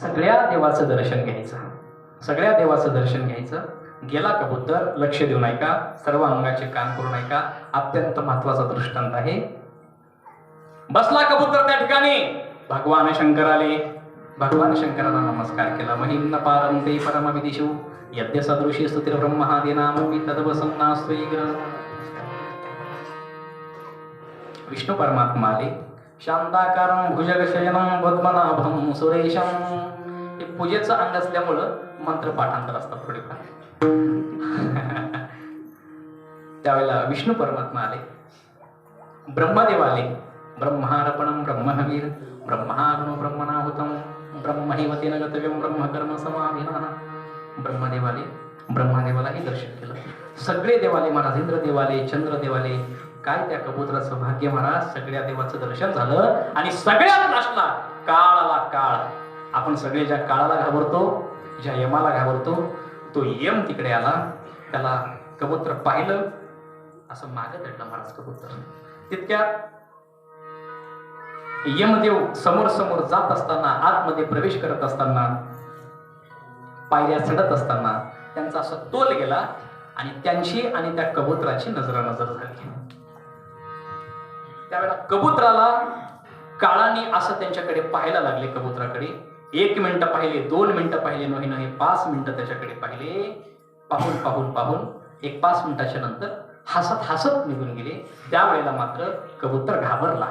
सगळ्या देवाचं दर्शन घ्यायचं. सगळ्या देवाचं दर्शन घ्यायचं. गेला कबूतर लक्ष देऊन ऐका सर्व अंगाचे काम करून ऐका अत्यंत महत्त्वाचा दृष्टांत आहे. बसला कबूतर त्या ठिकाणी? भगवान शंकर आले. भगवान शंकराला नमस्कार केला. महिम्न पारंते परमविदिशु. यद्य सदृशी स्तुतिर ब्रह्मादिनामी तदवसन्नास्त्वयि विष्णू परमात्मा आले. शांताकारं भुजगशयनं पद्मनाभं सुरेशम हे पूजेचं अंग असल्यामुळं मंत्र पाठांतर असतात थोडेफार. त्यावेळेला विष्णू परमात्मा आले. ब्रह्मदेव आले. ब्रह्मार्पणं ब्रह्महवीर. ब्रह्माग्नो ब्रह्मनाहुतं. ब्रह्महिवतीन गतव्यम ब्रह्मकर्म कर्म ब्रह्मदेव ब्रह्मदेवाले ब्रह्मदेवालाही दर्शन केलं. सगळे देवाले महाराज इंद्र देवाले चंद्र देवाले काय त्या कबुतराचं भाग्य महाराज सगळ्या देवाचं दर्शन झालं आणि सगळ्यात लास्टला काळाला काळ. आपण सगळे ज्या काळाला घाबरतो ज्या यमाला घाबरतो तो यम तिकडे आला. त्याला कबूतर पाहिलं. असं मागं दडलं महाराज कबूतर. तितक्यात यमदेव समोर समोर जात असताना आतमध्ये प्रवेश करत असताना पायऱ्या चढत असताना त्यांचा असा तोल गेला आणि त्यांची आणि त्या कबुतराची नजरानजर झाली. त्यावेळेला कबुतराला काळाने असं त्यांच्याकडे पाहायला लागले कबुतराकडे. एक मिनिट पाहिले दोन मिनिटं पाहिले नाही नाही पाच मिनिटं त्याच्याकडे पाहिले. पाहून पाहून पाहून एक पाच मिनिटाच्या नंतर हसत हसत निघून गेले. त्यावेळेला मात्र कबूतर घाबरला.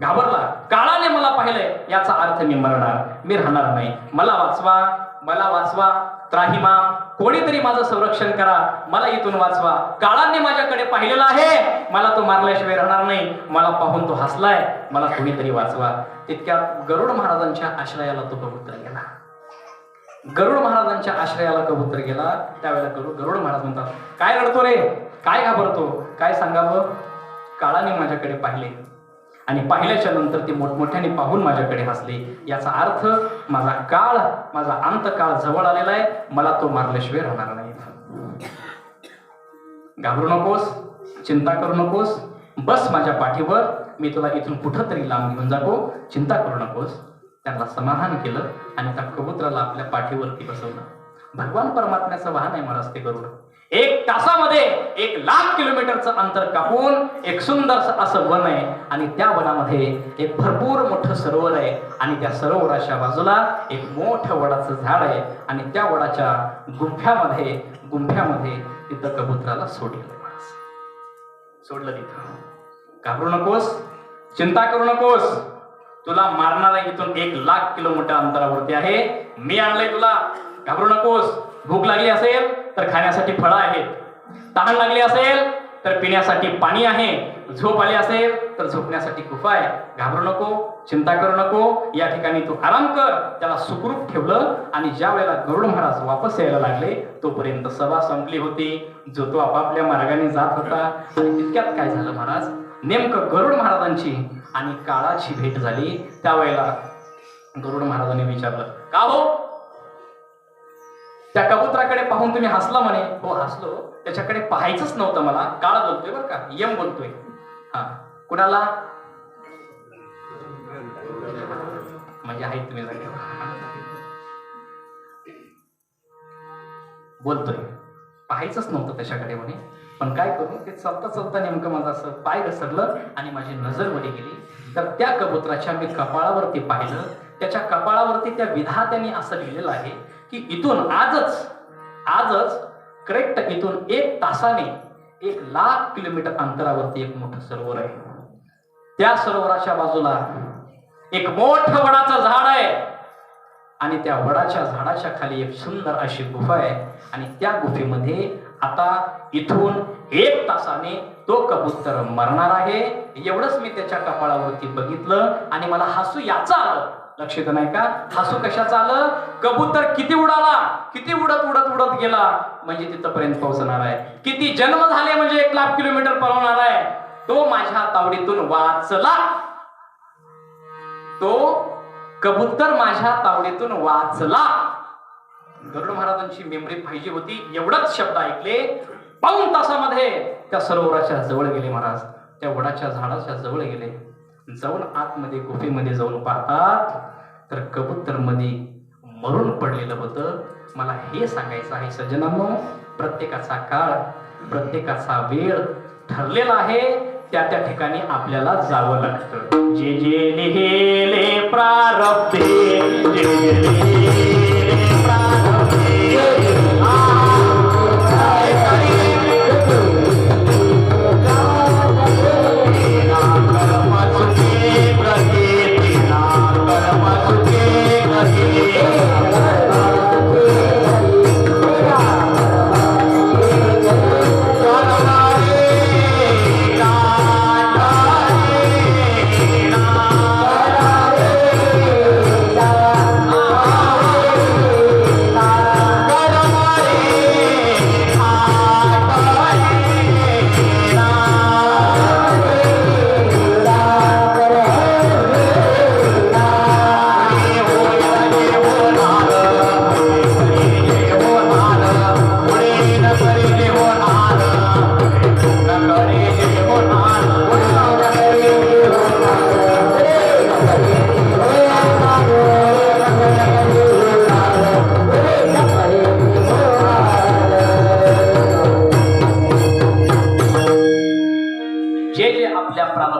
घाबरला. काळाने मला पाहिलंय याचा अर्थ मी मरणार मी राहणार नाही. मला वाचवा मला वाचवा त्राहिमा कोणीतरी माझं संरक्षण करा मला इथून वाचवा. काळाने माझ्याकडे पाहिलेला आहे. मला तो मारल्याशिवाय राहणार नाही. मला पाहून तो हसलाय. मला कोणीतरी वाचवा. तितक्या गरुड महाराजांच्या आश्रयाला तो कबूतर गेला. गरुड महाराजांच्या आश्रयाला कबूतर गेला. त्यावेळेला गरुड गरुड महाराज म्हणतात काय रडतो रे? काय घाबरतो? काय सांगावं? काळाने माझ्याकडे पाहिले. आणि पाहिल्याच्या नंतर ते मोठमोठ्याने पाहून माझ्याकडे हसले. याचा अर्थ माझा काळ माझा अंतकाळ जवळ आलेला आहे. मला तो मारल्याशिवाय राहणार नाही. घाबरू नकोस चिंता करू नकोस. बस माझ्या पाठीवर. मी तुला इथून कुठं तरी लांब घेऊन जातो. चिंता करू नकोस. त्यांना समाधान केलं आणि त्या कबुतराला आपल्या पाठीवरती बसवलं. भगवान परमात्म्याचं वाहन आहे मला ते करू एक तासामध्ये एक लाख किलोमीटरचं अंतर कापून एक सुंदर असं वन आहे आणि त्या वनामध्ये एक भरपूर मोठं सरोवर आहे आणि त्या सरोवराच्या बाजूला एक मोठं वडाचं झाड आहे आणि त्या वडाच्या गुंफ्यामध्ये गुंफ्यामध्ये तिथं कबुतराला सोडलेलं सोडलं तिथं. घाबरू नकोस चिंता करू नकोस. तुला मारणारा इथून एक लाख किलोमीटर अंतरावरती आहे. मी आणलंय तुला. घाबरू नकोस. भूक लागली असेल तर खाण्यासाठी फळं आहेत. तहान लागली असेल तर पिण्यासाठी पाणी आहे. झोप आली असेल तर झोपण्यासाठी गुफा आहे. घाबरू नको चिंता करू नको. या ठिकाणी तू आराम कर. त्याला सुखरूप ठेवलं आणि ज्या वेळेला गरुड महाराज वापस यायला लागले तोपर्यंत सभा संपली होती. जो तो आपापल्या मार्गाने जात होता. आणि तितक्यात काय झालं महाराज? नेमकं गरुड महाराजांची आणि काळाची भेट झाली. त्यावेळेला गरुड महाराजांनी विचारलं का हो? त्या कबुतराकडे पाहून तुम्ही हसला म्हणे? हो हसलो. त्याच्याकडे पाहायचंच नव्हतं मला. काळ बोलतोय बरं का. यम बोलतोय. हा. कुणाला? म्हणजे आहेत तुम्ही बोलतोय. पाहायचंच नव्हतं त्याच्याकडे म्हणे. पण काय करू? ते चलता चलता नेमकं माझं असं पाय घसरलं आणि माझी नजरमध्ये गेली. तर त्या कबुतराच्या मी कपाळावरती पाहिलं. त्याच्या कपाळावरती त्या विधात्याने असं लिहिलेलं आहे की इथून आजच आजच करेक्ट इथून एक तासाने एक लाख किलोमीटर अंतरावरती एक मोठं सरोवर आहे. त्या सरोवराच्या बाजूला एक मोठं वडाचं झाड आहे. आणि त्या वडाच्या झाडाच्या खाली एक सुंदर अशी गुफा आहे. आणि त्या गुफेमध्ये आता इथून एक तासाने तो कबूतर मरणार आहे. एवढंच मी त्याच्या कपाळावरती बघितलं आणि मला हसू याचं आलं. लक्षात नाही का? हसू कशाचं आलं? कबूतर किती उडाला? किती उडत उडत उडत गेला? म्हणजे तिथपर्यंत पोहोचणार आहे. किती जन्म झाले म्हणजे एक लाख किलोमीटर पळवणार आहे? तो माझ्या तावडीतून वाचला. तो कबूतर माझ्या तावडीतून वाचला. गरुड महाराजांची मेमरी पाहिजे होती. एवढंच शब्द ऐकले. पाऊन तासामध्ये त्या सरोवराच्या जवळ गेले महाराज. त्या वडाच्या झाडाच्या जवळ गेले. जाऊन आतमध्ये गुफेमध्ये जाऊन पाहतात. तर कबूतरमध्ये मरून पडलेलं होतं. मला हे सांगायचं आहे सज्जनांनो प्रत्येकाचा काळ प्रत्येकाचा वेळ ठरलेला आहे. त्या त्या ठिकाणी आपल्याला जावं लागतं. जे जे लिहिले प्रारब्धे जे जे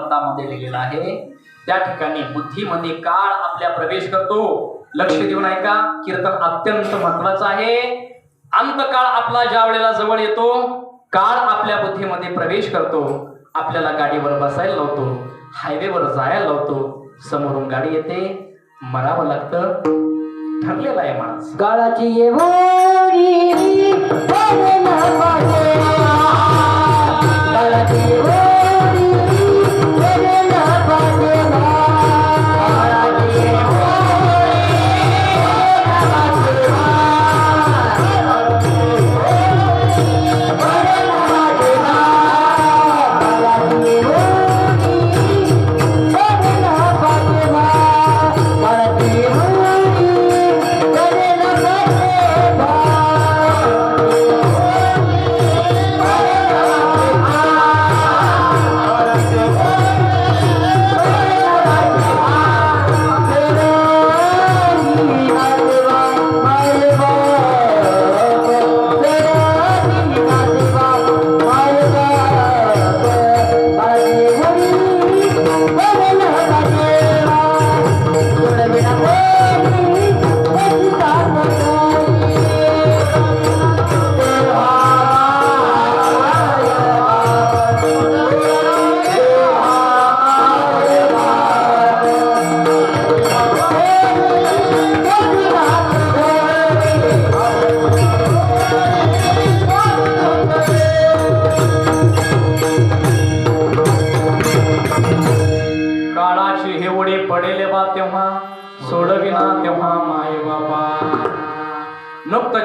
आपल्या लिहिलेला आहे. त्या ठिकाणी बुद्धीमध्ये काळ आपल्या प्रवेश करतो. लक्ष देऊन ऐका कीर्तन अत्यंत महत्वाचं आहे. अंतकाळ आपला ज्या वेळेला जवळ येतो काळ आपल्या बुद्धीमध्ये प्रवेश करतो. आपल्याला गाडीवर बसायला लावतो हायवेवर जायला लावतो. समोरून गाडी येते. मरावं लागतं ठरलेला आहे माणूस. काळाची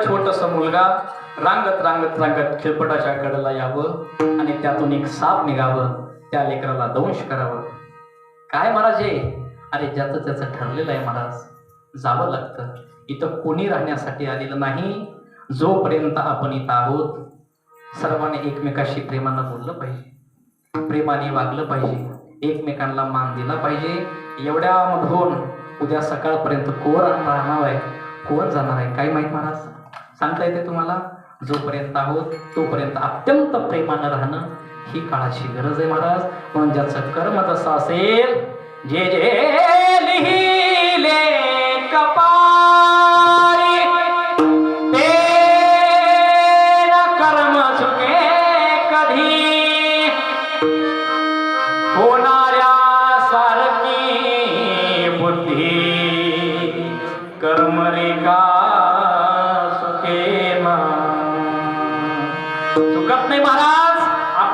छोटस मुलगा रांगत रांगत रांगत खेळपटाच्या कडेला यावं आणि त्यातून एक साप निघावं त्या लेकराला दंश करावं. काय महाराज हे? अरे ज्याचं त्याचं ठरलेलं आहे महाराज जावं लागतं. इथं कोणी राहण्यासाठी आलेलं नाही. जोपर्यंत आपण इथं आहोत सर्वांनी एकमेकाशी प्रेमानं बोललं पाहिजे. प्रेमाने वागलं पाहिजे. एकमेकांना मान दिला पाहिजे. एवढ्यामधून उद्या सकाळपर्यंत कोण राहणार आहे? कोण जाणार आहे? काय माहीत महाराज? सांगता येते तुम्हाला? जोपर्यंत आहोत तोपर्यंत अत्यंत प्रेमानं राहणं ही काळाची गरज आहे महाराज. म्हणून ज्याचं कर्म तसं असेल जे जे लिही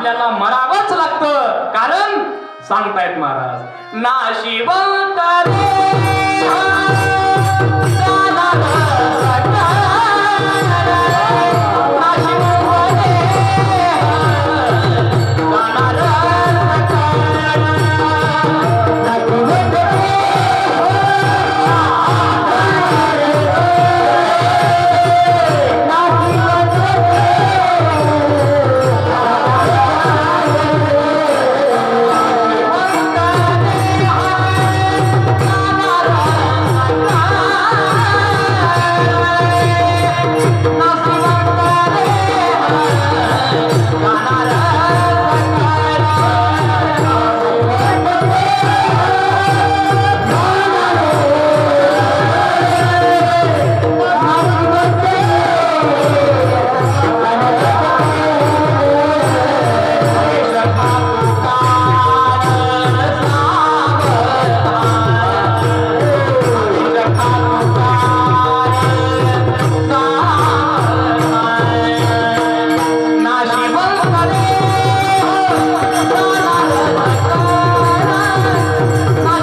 आपल्याला मरावंच लागतं. कारण सांगतायत महाराज नाशिवंत